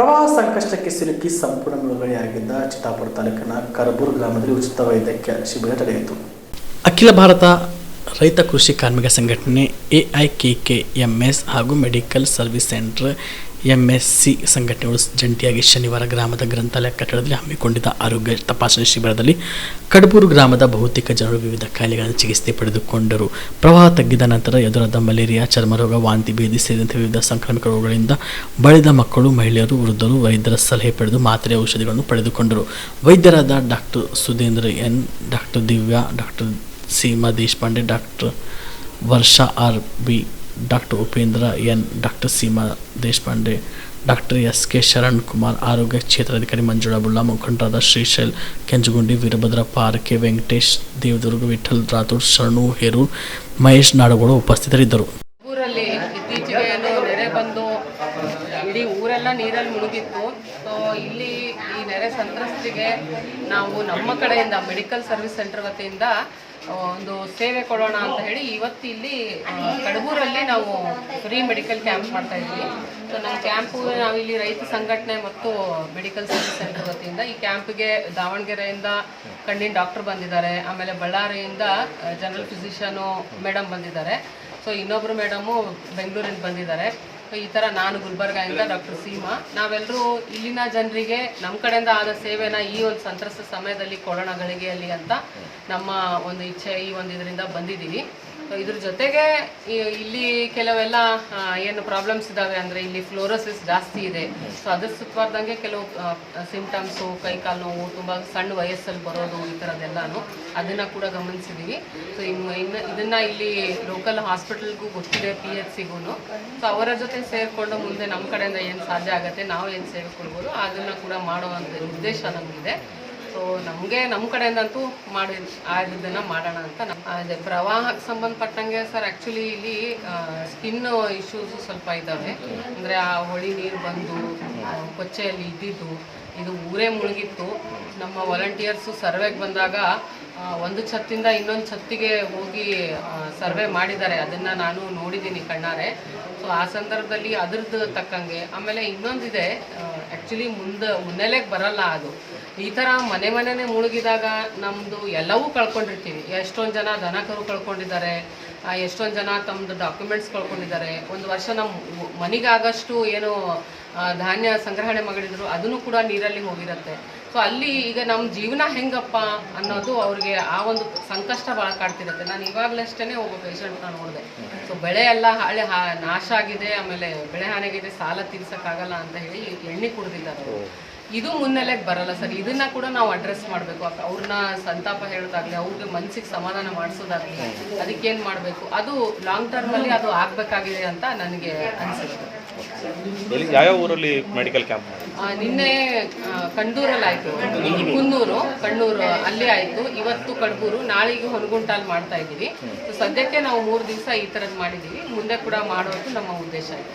ಪ್ರವಾಹ ಸಂಕಷ್ಟಕ್ಕೆ ಸಿಲುಕಿ ಸಂಪೂರ್ಣ ಮುಳುಗಡೆಯಾಗಿದ್ದ ಚಿತ್ತಾಪುರ ತಾಲೂಕಿನ ಕರಬೂರು ಗ್ರಾಮದಲ್ಲಿ ಉಚಿತ ವೈದ್ಯಕೀಯ ಶಿಬಿರ ನಡೆಯಿತು. ಅಖಿಲ ಭಾರತ ರೈತ ಕೃಷಿ ಕಾರ್ಮಿಕ ಸಂಘಟನೆ A I K K M S ಹಾಗೂ medical service centre M S C ಸಂಘಟನೆಗಳು ಜಂಟಿಯಾಗಿ ಶನಿವಾರ ಗ್ರಾಮದ ಗ್ರಂಥಾಲಯ ಕಟ್ಟಡದಲ್ಲಿ ಹಮ್ಮಿಕೊಂಡಿದ್ದ ಆರೋಗ್ಯ ತಪಾಸಣೆ ಶಿಬಿರದಲ್ಲಿ ಕಡಬೂರು ಗ್ರಾಮದ ಬಹುತೇಕ ಜನರು ವಿವಿಧ ಕಾಯಿಲೆಗಳನ್ನು ಚಿಕಿತ್ಸೆ ಪಡೆದುಕೊಂಡರು. ಪ್ರವಾಹ ತಗ್ಗಿದ ನಂತರ ಎದುರಾದ ಮಲೇರಿಯಾ ಚರ್ಮರೋಗ ವಾಂತಿ ಭೇದಿ ಸೇರಿದಂತೆ ವಿವಿಧ ಸಾಂಕ್ರಾಮಿಕ ರೋಗಗಳಿಂದ ಬಳಿದ ಮಕ್ಕಳು, ಮಹಿಳೆಯರು, ವೃದ್ಧರು, ವೈದ್ಯರ ಸಲಹೆ ಪಡೆದು ಮಾತ್ರೆ, ಔಷಧಿಗಳನ್ನು ಪಡೆದುಕೊಂಡರು. ವೈದ್ಯರಾದ doctor Sudhindra N, doctor Divya, doctor Seema Deshpande, doctor Varsha R B doctor Upendra N doctor Seema Deshpande doctor S K Sharan Kumar ಆರೋಗ್ಯ ಕ್ಷೇತ್ರಾಧಿಕಾರಿ ಮಂಜುಳಾ ಬುಲ್ಲಾ ಮುಖಂಡರಾದ ಶ್ರೀಶೈಲ್ ಕೆಂಚಗುಂಡಿ ವೀರಭದ್ರಪ್ಪ ಆರ್ ಕೆ ವೆಂಕಟೇಶ್ ದೇವದುರ್ಗ ವಿಠಲ್ ರಾಥೋಡ್ ಶರಣು ಹೇರೂರ್ ಮಹೇಶ್ ನಾಡಗೋಡು ಉಪಸ್ಥಿತರಿದ್ದರು ಇಡೀ ಊರೆಲ್ಲ ನೀರಲ್ಲಿ ಮುಳುಗಿತ್ತು. ಸೊ ಇಲ್ಲಿ ಈ ನೆರೆ ಸಂತ್ರಸ್ತರಿಗೆ ನಾವು ನಮ್ಮ ಕಡೆಯಿಂದ ಮೆಡಿಕಲ್ ಸರ್ವಿಸ್ ಸೆಂಟರ್ ವತಿಯಿಂದ ಒಂದು ಸೇವೆ ಕೊಡೋಣ ಅಂತ ಹೇಳಿ ಇವತ್ತು ಇಲ್ಲಿ ಕಡಬೂರಲ್ಲಿ ನಾವು ಫ್ರೀ ಮೆಡಿಕಲ್ ಕ್ಯಾಂಪ್ ಮಾಡ್ತಾ ಇದ್ವಿ. ಸೊ ನಮ್ಮ ಕ್ಯಾಂಪು ನಾವಿಲ್ಲಿ ರೈತ ಸಂಘಟನೆ ಮತ್ತು ಮೆಡಿಕಲ್ ಸರ್ವಿಸ್ ಸೆಂಟರ್ ವತಿಯಿಂದ ಈ ಕ್ಯಾಂಪ್ಗೆ ದಾವಣಗೆರೆಯಿಂದ ಕಣ್ಣಿನ ಡಾಕ್ಟರ್ ಬಂದಿದ್ದಾರೆ. ಆಮೇಲೆ ಬಳ್ಳಾರಿಯಿಂದ ಜನರಲ್ ಫಿಸಿಷಿಯನು ಮೇಡಮ್ ಬಂದಿದ್ದಾರೆ. ಸೊ ಇನ್ನೊಬ್ಬರು ಮೇಡಮು ಬೆಂಗಳೂರಿಂದ ಬಂದಿದ್ದಾರೆ. ಈ ತರ ನಾನು ಗುಲ್ಬರ್ಗಾಯಿಂದ ಡಾಕ್ಟರ್ ಸೀಮಾ. ನಾವೆಲ್ಲರೂ ಇಲ್ಲಿನ ಜನರಿಗೆ ನಮ್ಮ ಕಡೆಯಿಂದ ಆದ ಸೇವೆನ ಈ ಒಂದು ಸಂತ್ರಸ್ತ ಸಮಯದಲ್ಲಿ ಕೊಡೋಣ ಗಳಿಗೆಯಲ್ಲಿ ಅಂತ ನಮ್ಮ ಒಂದು ಇಚ್ಛೆ ಈ ಒಂದು ಇದರಿಂದ ಬಂದಿದ್ದೀವಿ ಇದ್ರ ಜೊತೆಗೆ ಇಲ್ಲಿ ಕೆಲವೆಲ್ಲ ಏನು ಪ್ರಾಬ್ಲಮ್ಸ್ ಇದ್ದಾವೆ ಅಂದರೆ ಇಲ್ಲಿ ಫ್ಲೋರೋಸಿಸ್ ಜಾಸ್ತಿ ಇದೆ. ಸೊ ಅದ್ರ ಸುತ್ತವಾರ್ದಂಗೆ ಕೆಲವು ಸಿಂಪ್ಟಮ್ಸು ಕೈ ಕಾಲು ನೋವು, ತುಂಬ ಸಣ್ಣ ವಯಸ್ಸಲ್ಲಿ ಬರೋದು ಈ ಥರದ್ದೆಲ್ಲನೂ ಅದನ್ನು ಕೂಡ ಗಮನಿಸಿದ್ದೀವಿ ಸೊ ಇನ್ನು ಇನ್ನು ಇದನ್ನು ಇಲ್ಲಿ ಲೋಕಲ್ ಹಾಸ್ಪಿಟಲ್ಗೂ ಗೊತ್ತಿದೆ ಪಿ ಎಚ್ ಸಿಗೂ ಸೊ ಅವರ ಜೊತೆ ಸೇರಿಕೊಂಡು ಮುಂದೆ ನಮ್ಮ ಕಡೆಯಿಂದ ಏನು ಸಾಧ್ಯ ಆಗುತ್ತೆ, ನಾವು ಏನು ಸೇವೆ ಕೊಡ್ಬೋದು ಅದನ್ನು ಕೂಡ ಮಾಡುವಂಥ ಉದ್ದೇಶ ನಮಗಿದೆ. ಸೊ ನಮಗೆ ನಮ್ಮ ಕಡೆಯಿಂದಂತೂ ಮಾಡಿ ಆಗಿದ್ದನ್ನು ಮಾಡೋಣ ಅಂತ ಪ್ರವಾಹಕ್ಕೆ ಸಂಬಂಧಪಟ್ಟಂಗೆ ಸರ್ ಆ್ಯಕ್ಚುಲಿ ಇಲ್ಲಿ ಸ್ಕಿನ್ ಇಶ್ಯೂಸು ಸ್ವಲ್ಪ ಇದ್ದಾವೆ ಅಂದರೆ ಆ ಹೊಳಿ ನೀರು ಬಂದು ಕೊಚ್ಚೆಯಲ್ಲಿ ಇದ್ದಿದ್ದು, ಇದು ಊರೇ ಮುಳುಗಿತ್ತು. ನಮ್ಮ ವಾಲಂಟಿಯರ್ಸು ಸರ್ವೆಗೆ ಬಂದಾಗ ಒಂದು ಛತ್ತಿಂದ ಇನ್ನೊಂದು ಛತ್ತಿಗೆ ಹೋಗಿ ಸರ್ವೆ ಮಾಡಿದ್ದಾರೆ. ಅದನ್ನು ನಾನು ನೋಡಿದ್ದೀನಿ ಕಣ್ಣಾರೆ. ಸೊ ಆ ಸಂದರ್ಭದಲ್ಲಿ ಅದ್ರದ್ದು ತಕ್ಕಂಗೆ. ಆಮೇಲೆ ಇನ್ನೊಂದಿದೆ ಆ್ಯಕ್ಚುಲಿ ಮುಂದೆ, ಮುನ್ನೆಲೆಗೆ ಬರಲ್ಲ ಅದು. ಈ ಥರ ಮನೆ ಮನೆನೇ ಮುಳುಗಿದಾಗ ನಮ್ಮದು ಎಲ್ಲವೂ ಕಳ್ಕೊಂಡಿರ್ತೀವಿ. ಎಷ್ಟೊಂದು ಜನ ದನ ಕರು ಕಳ್ಕೊಂಡಿದ್ದಾರೆ ಎಷ್ಟೊಂದು ಜನ ತಮ್ಮದು ಡಾಕ್ಯುಮೆಂಟ್ಸ್ ಕಳ್ಕೊಂಡಿದ್ದಾರೆ. ಒಂದು ವರ್ಷ ನಮ್ಮ ಮನೆಗಾಗಷ್ಟು ಏನು ಧಾನ್ಯ ಸಂಗ್ರಹಣೆ ಮಾಡಿದ್ರು, ಅದನ್ನು ಕೂಡ ನೀರಲ್ಲಿ ಹೋಗಿರುತ್ತೆ. ಸೊ ಅಲ್ಲಿ ಈಗ ನಮ್ಮ ಜೀವನ ಹೆಂಗಪ್ಪ ಅನ್ನೋದು ಅವ್ರಿಗೆ ಆ ಒಂದು ಸಂಕಷ್ಟ ಭಾಳ ಕಾಡ್ತಿರುತ್ತೆ. ನಾನು ಇವಾಗಲಷ್ಟೇ ಒಬ್ಬ ಪೇಷಂಟ್ನ ನೋಡಿದೆ. ಸೊ ಬೆಳೆ ಎಲ್ಲ ಹಾಳೆ ನಾಶ ಆಗಿದೆ, ಆಮೇಲೆ ಬೆಳೆ ಹಾನಿಯಾಗಿದೆ, ಸಾಲ ತೀರ್ಸೋಕ್ಕಾಗಲ್ಲ ಅಂತ ಹೇಳಿ ಎಣ್ಣೆ ಕುಡ್ದಿದ್ದಾರೆ ಇದು ಮುನ್ನೆಲೆಗೆ ಬರಲ್ಲ ಸರ್. ಇದನ್ನ ಕೂಡ ನಾವು ಅಡ್ರೆಸ್ ಮಾಡಬೇಕು. ಅವ್ರನ್ನ ಸಂತಾಪ ಹೇಳೋದಾಗ್ಲಿ ಅವ್ರಿಗೆ ಮನ್ಸಿಗೆ ಸಮಾಧಾನ ಮಾಡಿಸೋದಾಗ್ಲಿ ಏನ್ ಮಾಡಬೇಕು? ಅದು ಲಾಂಗ್ ಟರ್ಮಲ್ಲಿ ಅದು ಆಗಬೇಕಾಗಿದೆ ಅಂತ ನನಗೆ ಅನಿಸುತ್ತೆ. ಯಾವ್ಯಾವ ಊರಲ್ಲಿ ಮೆಡಿಕಲ್ ಕ್ಯಾಂಪ್ ಆ, ನಿನ್ನೆ ಕಣ್ಣೂರಲ್ಲಿ ಕಂಡೂರಲ್ಲಿ ಆಯ್ತು ಕುನ್ನೂರು ಕಣ್ಣೂರು ಅಲ್ಲಿ ಆಯ್ತು. ಇವತ್ತು ಕಡ್ಬೂರು ನಾಳೆಗೆ ಹೊನಗುಂಟಲ್ಲಿ ಮಾಡ್ತಾ ಇದ್ದೀವಿ. ಸೊ ಸದ್ಯಕ್ಕೆ ನಾವು ಮೂರು ದಿವಸ ಈ ತರದ್ ಮಾಡಿದೀವಿ ಮುಂದೆ ಕೂಡ ಮಾಡೋದು ನಮ್ಮ ಉದ್ದೇಶ ಇದೆ.